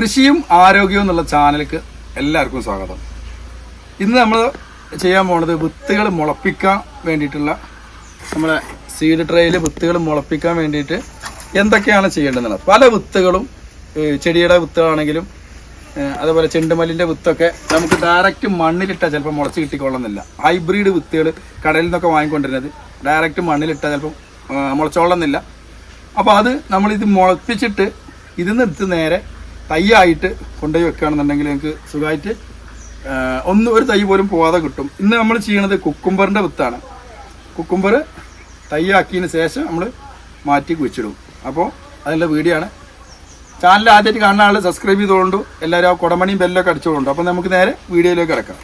കൃഷിയും ആരോഗ്യവും എന്നുള്ള ചാനലിക്ക് എല്ലാവർക്കും സ്വാഗതം. ഇന്ന് നമ്മൾ ചെയ്യാൻ പോണത് വിത്തുകൾ മുളപ്പിക്കാൻ വേണ്ടിയിട്ടുള്ള നമ്മുടെ സീഡ് ട്രേയിൽ വിത്തുകൾ മുളപ്പിക്കാൻ വേണ്ടിയിട്ട് എന്തൊക്കെയാണ് ചെയ്യേണ്ടതെന്നുള്ളത്. പല വിത്തുകളും ചെടിയുടെ വിത്തുകളാണെങ്കിലും അതുപോലെ ചെണ്ടുമല്ലിന്റെ വിത്തൊക്കെ നമുക്ക് ഡയറക്റ്റ് മണ്ണിലിട്ടാൽ ചിലപ്പോൾ മുളച്ച് കിട്ടിക്കൊള്ളുന്നില്ല. ഹൈബ്രിഡ് വിത്തുകൾ കടയിൽ നിന്നൊക്കെ വാങ്ങിക്കൊണ്ടിരുന്നത് ഡയറക്റ്റ് മണ്ണിലിട്ടാൽ ചിലപ്പോൾ മുളച്ചോളുന്നില്ല. അപ്പോൾ അത് നമ്മളിത് മുളപ്പിച്ചിട്ട് ഇതിൽ നിന്ന് എടുത്ത് നേരെ തൈയായിട്ട് കൊണ്ടുപോയി വെക്കുകയാണെന്നുണ്ടെങ്കിൽ നിങ്ങൾക്ക് സുഖമായിട്ട് ഒന്നും ഒരു തൈ പോലും പോവാതെ കിട്ടും. ഇന്ന് നമ്മൾ ചെയ്യണത് കുക്കുംബറിന്റെ വിത്താണ്. കുക്കുംബർ തൈയാക്കിയതിന് ശേഷം നമ്മൾ മാറ്റി കുഴിച്ചിടും. അപ്പോൾ അതിന്റെ വീഡിയോ ആണ്. ചാനൽ ആദ്യമായിട്ട് കാണുന്ന ആൾ സബ്സ്ക്രൈബ് ചെയ്തുകൊണ്ട് എല്ലാവരും ആ കുടമണിയും ബെല്ലൊക്കെ അടിച്ചുകൊണ്ട് അപ്പോൾ നമുക്ക് നേരെ വീഡിയോയിലേക്ക് കിടക്കാം.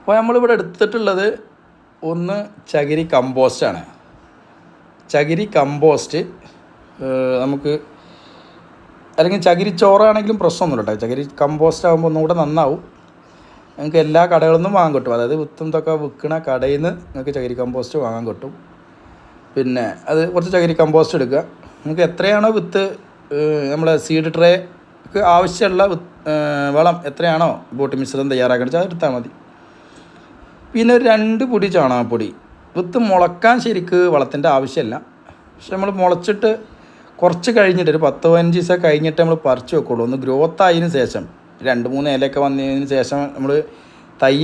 അപ്പോൾ നമ്മളിവിടെ എടുത്തിട്ടുള്ളത് ഒന്ന് ചകിരി കമ്പോസ്റ്റാണ് ചകിരി കമ്പോസ്റ്റ് നമുക്ക് അല്ലെങ്കിൽ ചകിരി ചോറാണെങ്കിലും പ്രശ്നമൊന്നുമില്ല കേട്ടോ. ചകിരി കമ്പോസ്റ്റ് ആകുമ്പോൾ ഒന്നുകൂടെ നന്നാവും. നിങ്ങൾക്ക് എല്ലാ കടകളിൽ നിന്നും വാങ്ങാൻ കിട്ടും. അതായത് വിത്തും തൊക്കെ വിൽക്കണ കടയിൽ നിന്ന് നിങ്ങൾക്ക് ചകിരി കമ്പോസ്റ്റ് വാങ്ങാൻ കിട്ടും. പിന്നെ അത് കുറച്ച് ചകിരി കമ്പോസ്റ്റ് എടുക്കുക. നിങ്ങൾക്ക് എത്രയാണോ വിത്ത് നമ്മളെ സീഡ് ട്രേക്ക് ആവശ്യമുള്ള വളം എത്രയാണോ ബോട്ടി മിശ്രിതം തയ്യാറാക്കണം വെച്ചാൽ എടുത്താൽ മതി. പിന്നെ രണ്ട് പൊടി ചാണകപ്പൊടി. വിത്ത് മുളക്കാൻ ശരിക്ക് വളത്തിന്റെ ആവശ്യമില്ല. പക്ഷെ നമ്മൾ മുളച്ചിട്ട് കുറച്ച് കഴിഞ്ഞിട്ട് ഒരു പത്ത് പതിനഞ്ച് ദിവസം കഴിഞ്ഞിട്ട് നമ്മൾ പറിച്ച് വെക്കുള്ളൂ. ഒന്ന് ഗ്രോത്ത് ആയതിനു ശേഷം രണ്ട് മൂന്ന് ഇലയൊക്കെ വന്നതിന് ശേഷം നമ്മൾ തൈ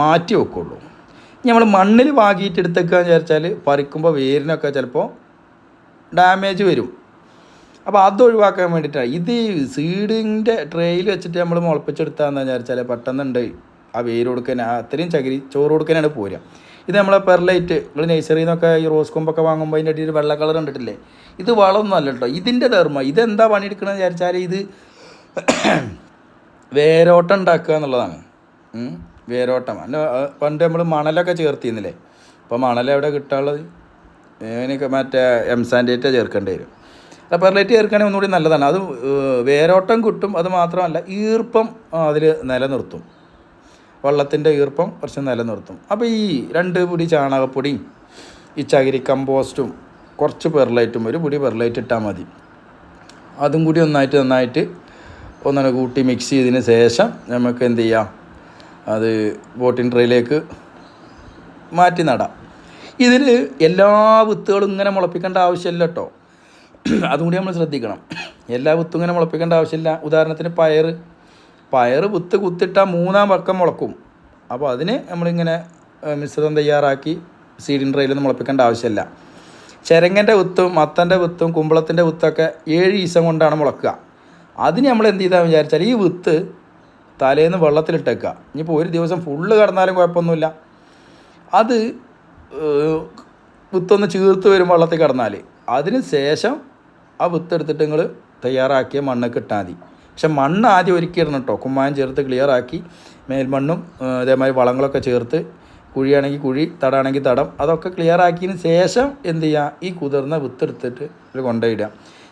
മാറ്റി വെക്കുള്ളൂ. ഇനി നമ്മൾ മണ്ണിൽ വാങ്ങിയിട്ട് എടുത്തേക്കാന്ന് വിചാരിച്ചാൽ പറിക്കുമ്പോൾ വേരിനൊക്കെ ചിലപ്പോൾ ഡാമേജ് വരും. അപ്പോൾ അത് ഒഴിവാക്കാൻ വേണ്ടിയിട്ടാണ് ഇത് സീഡിന്റെ ട്രേയിൽ വെച്ചിട്ട് നമ്മൾ മുളപ്പിച്ചെടുത്താന്ന് വിചാരിച്ചാൽ പെട്ടെന്നുണ്ട്. ആ വേര് കൊടുക്കാൻ അത്രയും ചകിരി ചോറ് കൊടുക്കാനാണ് പോരുക. ഇത് നമ്മളെ പെർലൈറ്റ് നിങ്ങൾ നഴ്സറിയിൽ നിന്നൊക്കെ ഈ റോസ് കൊമ്പൊക്കെ വാങ്ങുമ്പോൾ അതിന്റെ അടിയിൽ വെള്ള കളർ കണ്ടിട്ടില്ലേ? ഇത് വളമൊന്നും അല്ല കേട്ടോ ഇതിന്റെ ധർമ്മ ഇതെന്താ പണിയെടുക്കണമെന്ന് വിചാരിച്ചാൽ ഇത് വേരോട്ടം ഉണ്ടാക്കുക എന്നുള്ളതാണ്. വേരോട്ടം. അല്ല പണ്ട് നമ്മൾ മണലൊക്കെ ചേർത്തിരുന്നില്ലേ? അപ്പോൾ മണൽ എവിടെ കിട്ടാനുള്ളത്? എനിക്ക് മറ്റേ എം എംസാൻഡേറ്റ് ചേർക്കേണ്ടി വരും. അപ്പോൾ പെർലൈറ്റ് ചേർക്കുകയാണെങ്കിൽ ഒന്നുകൂടി നല്ലതാണ്. അത് വേരോട്ടം കിട്ടും അത് മാത്രമല്ല ഈർപ്പം അതിൽ നിലനിർത്തും. വെള്ളത്തിന്റെ ഈർപ്പം കുറച്ച് നിലനിർത്തും. അപ്പോൾ ഈ രണ്ട് പൊടി ചാണകപ്പൊടിയും ഈ ചകിരി കമ്പോസ്റ്റും കുറച്ച് പെർലൈറ്റും ഒരു പൊടി പെർലൈറ്റ് ഇട്ടാൽ മതി. അതും കൂടി ഒന്നായിട്ട് നന്നായിട്ട് ഒന്നിനെ കൂട്ടി മിക്സ് ചെയ്തതിന് ശേഷം നമുക്ക് എന്ത് ചെയ്യാം? അത് ബോട്ടിൻ ട്രേയിലേക്ക് മാറ്റി നടാം. ഇതിൽ എല്ലാ വിത്തുകളും ഇങ്ങനെ മുളപ്പിക്കേണ്ട ആവശ്യമില്ല കേട്ടോ. അതും കൂടി നമ്മൾ ശ്രദ്ധിക്കണം. എല്ലാ വിത്തും ഇങ്ങനെ മുളപ്പിക്കേണ്ട ആവശ്യമില്ല. ഉദാഹരണത്തിന് പയർ പയർ വിത്ത് കുത്തിട്ടാൽ മൂന്നാം പക്കം മുളക്കും. അപ്പോൾ അതിന് നമ്മളിങ്ങനെ മിശ്രിതം തയ്യാറാക്കി സീഡിൻ ട്രെയിലൊന്നും മുളപ്പിക്കേണ്ട ആവശ്യമില്ല. ചെരങ്ങന്റെ വിത്തും മത്തന്റെ വിത്തും കുമ്പളത്തിന്റെ വിത്തൊക്കെ ഏഴ് ഈസം കൊണ്ടാണ് മുളക്കുക. അതിന് നമ്മൾ എന്ത് ചെയ്താൽ വിചാരിച്ചാൽ ഈ വിത്ത് തലേന്ന് വെള്ളത്തിലിട്ടേക്കുക. ഇനിയിപ്പോൾ ഒരു ദിവസം ഫുള്ള് കിടന്നാലും കുഴപ്പമൊന്നുമില്ല. അത് വിത്തൊന്ന് ചീർത്ത് വരും വെള്ളത്തിൽ കിടന്നാൽ അതിന് ശേഷം ആ വിത്ത് എടുത്തിട്ട് നിങ്ങൾ തയ്യാറാക്കിയ മണ്ണൊക്കെ ഇട്ടാൽ മതി. പക്ഷെ മണ്ണ് ആദ്യം ഒരുക്കി ഇടണം കേട്ടോ. കുമ്മായം ചേർത്ത് ക്ലിയർ ആക്കി. മേൽമണ്ണും ഇതേമാതിരി വളങ്ങളൊക്കെ ചേർത്ത് കുഴിയാണെങ്കിൽ കുഴി തടാണെങ്കിൽ തടം അതൊക്കെ ക്ലിയർ ആക്കിയതിന് ശേഷം എന്ത് ചെയ്യുക ഈ കുതിർന്ന വിത്തെടുത്തിട്ട് ഇതിൽ കൊണ്ടുപോയിടുക.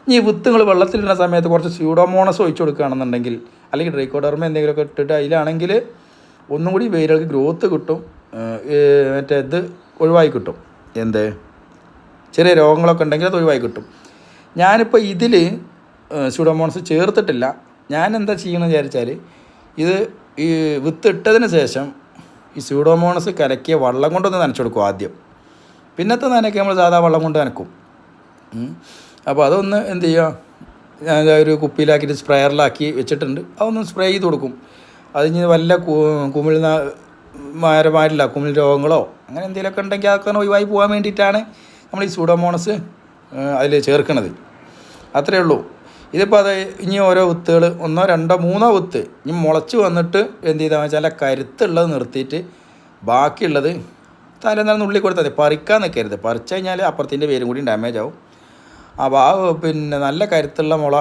ഇനി ഈ വിത്ത് നിങ്ങൾ വെള്ളത്തിലിടുന്ന സമയത്ത് കുറച്ച് സ്യൂഡോമോണസ് ഒഴിച്ചു കൊടുക്കുകയാണെന്നുണ്ടെങ്കിൽ അല്ലെങ്കിൽ ഡ്രൈക്കോഡർമ എന്തെങ്കിലുമൊക്കെ ഇട്ടിട്ട് അതിലാണെങ്കിൽ ഒന്നും കൂടി വേരുകൾക്ക് ഗ്രോത്ത് കിട്ടും മറ്റേ ഇത് ഒഴിവായി കിട്ടും. എന്ത്? ചെറിയ രോഗങ്ങളൊക്കെ ഉണ്ടെങ്കിൽ അത് ഒഴിവായി കിട്ടും. ഞാനിപ്പോൾ ഇതിൽ സ്യൂഡോമോണസ് ചേർത്തിട്ടില്ല. ഞാൻ എന്താ ചെയ്യണമെന്ന് വിചാരിച്ചാൽ ഇത് ഈ വിത്തിട്ടതിന് ശേഷം ഈ സ്യൂഡോമോണസ് കലക്കിയ വള്ളം കൊണ്ടൊന്ന് നനച്ചു കൊടുക്കും ആദ്യം. പിന്നത്തെ നനയ്ക്ക് നമ്മൾ സാധാ വള്ളം കൊണ്ട് നനക്കും. അപ്പോൾ അതൊന്ന് എന്ത് ചെയ്യുക ഞാൻ ഒരു കുപ്പിയിലാക്കിയിട്ട് സ്പ്രെയറിലാക്കി വെച്ചിട്ടുണ്ട്. അതൊന്ന് സ്പ്രേ ചെയ്ത് കൊടുക്കും. അതിന് വല്ല കുമിൾ മാരമാരില്ല കുമിൾ രോഗങ്ങളോ അങ്ങനെ എന്തെങ്കിലുമൊക്കെ ഉണ്ടെങ്കിൽ അതൊക്കെ ഒഴിവായി പോകാൻ വേണ്ടിയിട്ടാണ് നമ്മൾ ഈ സ്യൂഡോമോണസ് അതിൽ ചേർക്കുന്നത് അത്രയേ ഉള്ളൂ. ഇതിപ്പോൾ അത് ഇനി ഓരോ വിത്തുകൾ ഒന്നോ രണ്ടോ മൂന്നോ വിത്ത് ഇനി മുളച്ച് വന്നിട്ട് എന്ത് ചെയ്താൽ വെച്ചാൽ കരുത്തുള്ളത് നിർത്തിയിട്ട് ബാക്കിയുള്ളത് തലേന്നാൾ ഉള്ളി കൊടുത്താൽ മതി. പറിക്കാൻ നിൽക്കരുത് പറിച്ചു കഴിഞ്ഞാൽ അപ്പുറത്തിന്റെ പേരും കൂടി ഡാമേജ് ആവും. അപ്പോൾ ആ പിന്നെ നല്ല കരുത്തുള്ള മുള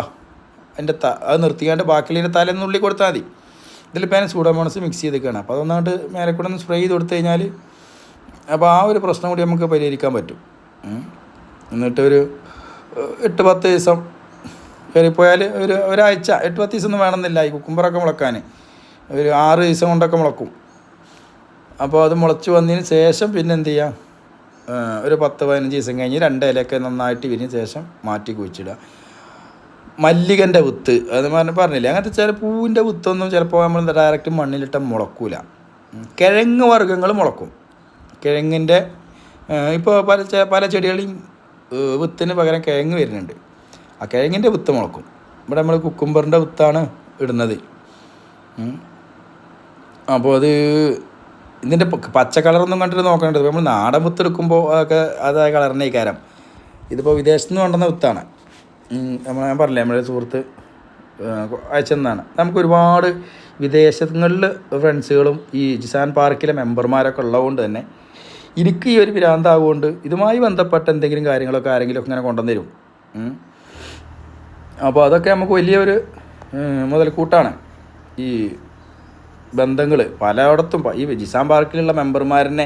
അതിന്റെ ത അത് നിർത്തിക്കാണ്ട് ബാക്കിയുള്ള തലേന്ന് ഉള്ളി കൊടുത്താൽ മതി. ഇതിലിപ്പോൾ ഞാൻ സൂഡോമോണസ് മിക്സ് ചെയ്തേക്കാണ്. അപ്പോൾ അതൊന്നാണ്ട് മേലെ കൂടെ ഒന്ന് സ്പ്രേ ചെയ്ത് കൊടുത്തു കഴിഞ്ഞാൽ അപ്പോൾ ആ ഒരു പ്രശ്നം കൂടി നമുക്ക് പരിഹരിക്കാൻ പറ്റും. എന്നിട്ടൊരു എട്ട് പത്ത് ദിവസം കയറിപ്പോയാൽ ഒരു ഒരാഴ്ച എട്ട് പത്ത് ദിവസം ഒന്നും വേണമെന്നില്ല ഈ കുക്കുമ്പറൊക്കെ മുളക്കാൻ. ഒരു ആറ് ദിവസം കൊണ്ടൊക്കെ മുളക്കും. അപ്പോൾ അത് മുളച്ച് വന്നതിന് ശേഷം പിന്നെ എന്ത് ചെയ്യാം? ആ, ഒരു പത്ത് പതിനഞ്ച് ദിവസം കഴിഞ്ഞ് രണ്ട് ഇലയൊക്കെ നന്നായിട്ട് വിരിഞ്ഞ ശേഷം മാറ്റി കുഴിച്ചിടുക. മല്ലികന്റെ വിത്ത് അത് പറഞ്ഞ പറഞ്ഞില്ലേ? അങ്ങനത്തെ ചില പൂവിന്റെ വിത്തൊന്നും ചിലപ്പോൾ നമ്മൾ ഡയറക്റ്റ് മണ്ണിലിട്ട് മുളക്കൂല. കിഴങ്ങ് വർഗങ്ങൾ മുളക്കും. കിഴങ്ങിന്റെ ഇപ്പോൾ പല പല ചെടികളെയും വിത്തിന് പകരം കിഴങ്ങ് വരുന്നുണ്ട്. ആ കിഴങ്ങിന്റെ വിത്ത് മുളക്കും. ഇവിടെ നമ്മൾ കുക്കുംബറിന്റെ വിത്താണ് ഇടുന്നത്. അപ്പോൾ അത് ഇതിന്റെ പച്ച കളറൊന്നും കണ്ടിട്ട് നോക്കേണ്ടത് നമ്മൾ നാടൻ വിത്ത് എടുക്കുമ്പോൾ അതൊക്കെ അതായ കളറിന്റെ കാരം ഇതിപ്പോൾ വിദേശത്ത് നിന്ന് കൊണ്ടുവന്ന വിത്താണ്. നമ്മൾ ഞാൻ പറഞ്ഞില്ലേ നമ്മുടെ സുഹൃത്ത് അയച്ചെന്നാണ് നമുക്ക് ഒരുപാട് വിദേശങ്ങളിൽ ഫ്രണ്ട്സുകളും ഈ ജിസാൻ പാർക്കിലെ മെമ്പർമാരൊക്കെ ഉള്ളതുകൊണ്ട് തന്നെ എനിക്ക് ഈ ഒരു ഭ്രാന്താവുകൊണ്ട് ഇതുമായി ബന്ധപ്പെട്ട എന്തെങ്കിലും കാര്യങ്ങളൊക്കെ ആരെങ്കിലും ഒക്കെ ഇങ്ങനെ കൊണ്ടുവന്നു തരും. അപ്പോൾ അതൊക്കെ നമുക്ക് വലിയൊരു മുതൽക്കൂട്ടാണ്. ഈ ബന്ധങ്ങൾ പലയിടത്തും ഈ ജിസാൻ പാർക്കിലുള്ള മെമ്പർമാരെന്നെ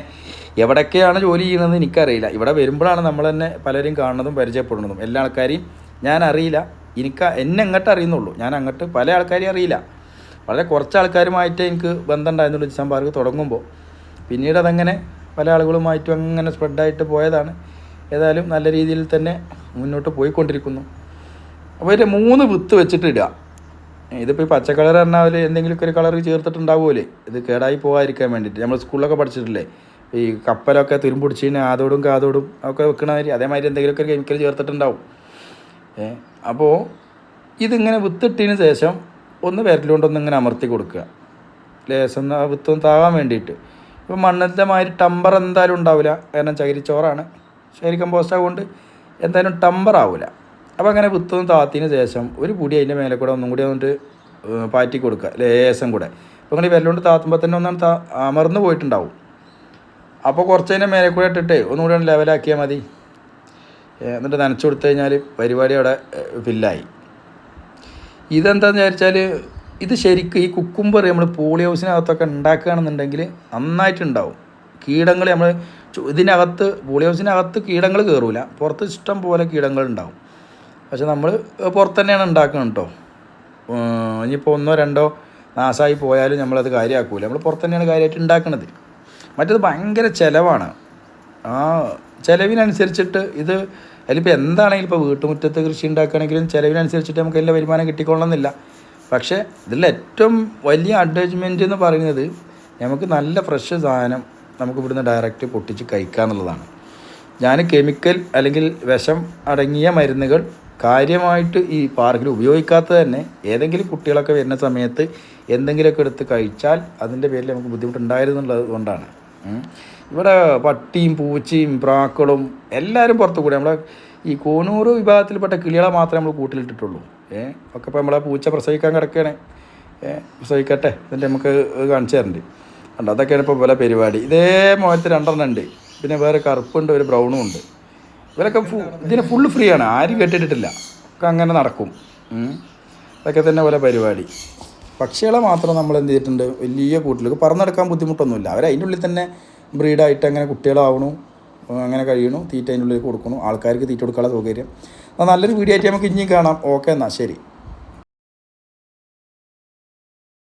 എവിടെയൊക്കെയാണ് ജോലി ചെയ്യുന്നത് എനിക്കറിയില്ല. ഇവിടെ വരുമ്പോഴാണ് നമ്മൾ തന്നെ പലരും കാണുന്നതും പരിചയപ്പെടുന്നതും. എല്ലാ ആൾക്കാരെയും ഞാൻ അറിയില്ല. എനിക്ക് എന്നെ അങ്ങോട്ട് അറിയുന്നുള്ളൂ. ഞാൻ അങ്ങോട്ട് പല ആൾക്കാരെയും അറിയില്ല. വളരെ കുറച്ച് ആൾക്കാരുമായിട്ട് എനിക്ക് ബന്ധം ഉണ്ടായിരുന്നുള്ളൂ ജിസാൻ പാർക്ക് തുടങ്ങുമ്പോൾ. പിന്നീട് അതങ്ങനെ പല ആളുകളുമായിട്ടും അങ്ങനെ സ്പ്രെഡായിട്ട് പോയതാണ്. ഏതായാലും നല്ല രീതിയിൽ തന്നെ മുന്നോട്ട് പോയിക്കൊണ്ടിരിക്കുന്നു. അപ്പോൾ ഇതിന്റെ മൂന്ന് വിത്ത് വെച്ചിട്ട് ഇടുക. ഇതിപ്പോൾ ഈ പച്ച കളർ പറഞ്ഞാൽ എന്തെങ്കിലുമൊക്കെ ഒരു കളർ ചേർത്തിട്ടുണ്ടാവുമല്ലേ ഇത് കേടായി പോകാതിരിക്കാൻ വേണ്ടിയിട്ട്. നമ്മൾ സ്കൂളിലൊക്കെ പഠിച്ചിട്ടില്ലേ? ഈ കപ്പലൊക്കെ തുരുമ്പിടിച്ച് കഴിഞ്ഞാൽ ആതോടും കാതോടും ഒക്കെ വെക്കണ മാതിരി. അതേമാതിരി എന്തെങ്കിലുമൊക്കെ ഒരു കെമിക്കൽ ചേർത്തിട്ടുണ്ടാവും. ഏ അപ്പോൾ ഇതിങ്ങനെ വിത്തിട്ടതിന് ശേഷം ഒന്ന് വിരലുകൊണ്ടൊന്ന് ഇങ്ങനെ അമർത്തി കൊടുക്കുക. ലേശം ആ വിത്തൊന്ന് താവാൻ വേണ്ടിയിട്ട്. ഇപ്പം മണ്ണിന്റെ മാതിരി ടമ്പർ എന്തായാലും ഉണ്ടാവില്ല കാരണം ചകിരിച്ചോറാണ്. ചകിരി കമ്പോസ്റ്റ് ആവുകൊണ്ട് എന്തായാലും ടമ്പർ ആവില്ല അപ്പോൾ അങ്ങനെ വിത്തൊന്ന് താത്തിന് ശേഷം ഒരു പൊടി അതിന്റെ മേലെ കൂടെ ഒന്നും കൂടി വന്നിട്ട് പാറ്റി കൊടുക്കുക. ലേശം കൂടെ. അപ്പോൾ അങ്ങനെ വിരലുകൊണ്ട് താത്തുമ്പോൾ തന്നെ ഒന്നാണ് താ അമർന്ന് പോയിട്ടുണ്ടാവും. അപ്പോൾ കുറച്ച് അതിന്റെ മേലെ കൂടെ ഇട്ടിട്ട് ഒന്ന് ലെവലാക്കിയാൽ മതി. എന്നിട്ട് നനച്ചു കൊടുത്തു കഴിഞ്ഞാൽ പരിപാടി അവിടെ ഫില്ലായി ഇതെന്താന്ന് വിചാരിച്ചാൽ ഇത് ശരിക്കും ഈ കുക്കുംബർ നമ്മൾ പോളി ഹൗസിനകത്തൊക്കെ ഉണ്ടാക്കുകയാണെന്നുണ്ടെങ്കിൽ നന്നായിട്ടുണ്ടാവും. കീടങ്ങൾ നമ്മൾ ഇതിനകത്ത് പോളി ഹൗസിനകത്ത് കീടങ്ങൾ കയറൂല പുറത്ത് ഇഷ്ടം പോലെ കീടങ്ങൾ ഉണ്ടാവും പക്ഷെ നമ്മൾ പുറത്ത് തന്നെയാണ് ഉണ്ടാക്കുന്നത് കേട്ടോ. ഇനിയിപ്പോൾ ഒന്നോ രണ്ടോ നാശമായി പോയാലും നമ്മളത് കാര്യമാക്കൂല നമ്മൾ പുറത്ത് തന്നെയാണ് കാര്യമായിട്ട് ഉണ്ടാക്കുന്നത്. മറ്റത് ഭയങ്കര ചിലവാണ്. ആ ചിലവിനനുസരിച്ചിട്ട് ഇത് അതിലിപ്പോൾ എന്താണെങ്കിലും ഇപ്പോൾ വീട്ടുമുറ്റത്ത് കൃഷി ഉണ്ടാക്കുകയാണെങ്കിലും ചിലവിനനുസരിച്ചിട്ട് നമുക്ക് എല്ലാ വരുമാനം കിട്ടിക്കൊള്ളണമെന്നില്ല. പക്ഷേ ഇതിൽ ഏറ്റവും വലിയ അഡ്വാൻസ്മെന്റ് എന്ന് പറയുന്നത് നമുക്ക് നല്ല ഫ്രഷ് സാധനം നമുക്ക് ഇവിടുന്ന് ഡയറക്റ്റ് പൊട്ടിച്ച് കഴിക്കുക എന്നുള്ളതാണ് ഞാൻ കെമിക്കൽ അല്ലെങ്കിൽ വിഷം അടങ്ങിയ മരുന്നുകൾ കാര്യമായിട്ട് ഈ പാർക്കിൽ ഉപയോഗിക്കാത്തത് തന്നെ ഏതെങ്കിലും കുട്ടികളൊക്കെ വരുന്ന സമയത്ത് എന്തെങ്കിലുമൊക്കെ എടുത്ത് കഴിച്ചാൽ അതിന്റെ പേരിൽ നമുക്ക് ബുദ്ധിമുട്ടുണ്ടായിരുന്നുള്ളത് കൊണ്ടാണ്. ഇവിടെ പട്ടിയും പൂച്ചയും പ്രാക്കളും എല്ലാവരും പുറത്ത് കൂടെ. നമ്മളെ ഈ കോനൂറ് വിഭാഗത്തിൽപ്പെട്ട കിളികളെ മാത്രമേ നമ്മൾ കൂട്ടിലിട്ടിട്ടുള്ളൂ. ഏ? ഒക്കെ ഇപ്പോൾ നമ്മളെ പൂച്ച പ്രസവിക്കാൻ കിടക്കുകയാണ്. ഏ? പ്രസവിക്കട്ടെ എന്നിട്ട് നമുക്ക് കാണിച്ചു തരണ്ട്. അതൊക്കെയാണ് ഇപ്പോൾ പോലെ പരിപാടി. ഇതേ മുഖത്ത് രണ്ടെണ്ണം ഉണ്ട്. പിന്നെ വേറെ കറുപ്പുണ്ട് ഒരു ബ്രൗണും ഉണ്ട്. ഇവരൊക്കെ ഫു ഇതിന് ഫുള്ള് ഫ്രീ ആണ്. ആരും കെട്ടിട്ടില്ല ഒക്കെ അങ്ങനെ നടക്കും. അതൊക്കെ തന്നെ പോലെ പരിപാടി. പക്ഷികളെ മാത്രം നമ്മൾ എന്ത് ചെയ്തിട്ടുണ്ട്? വലിയ കൂട്ടിലേക്ക് പറന്നെടുക്കാൻ ബുദ്ധിമുട്ടൊന്നുമില്ല. അവർ അതിന്റെ ഉള്ളിൽ തന്നെ ബ്രീഡായിട്ട് അങ്ങനെ കുട്ടികളാവണു. അങ്ങനെ കഴിയണു. തീറ്റ അതിന്റെ ഉള്ളിൽ കൊടുക്കണു ആൾക്കാർക്ക് തീറ്റ കൊടുക്കാനുള്ള സൗകര്യം. അപ്പോൾ നല്ലൊരു വീഡിയോ ആയിട്ട് നമുക്ക് ഇനിയും കാണാം. ഓക്കെ എന്നാൽ ശരി.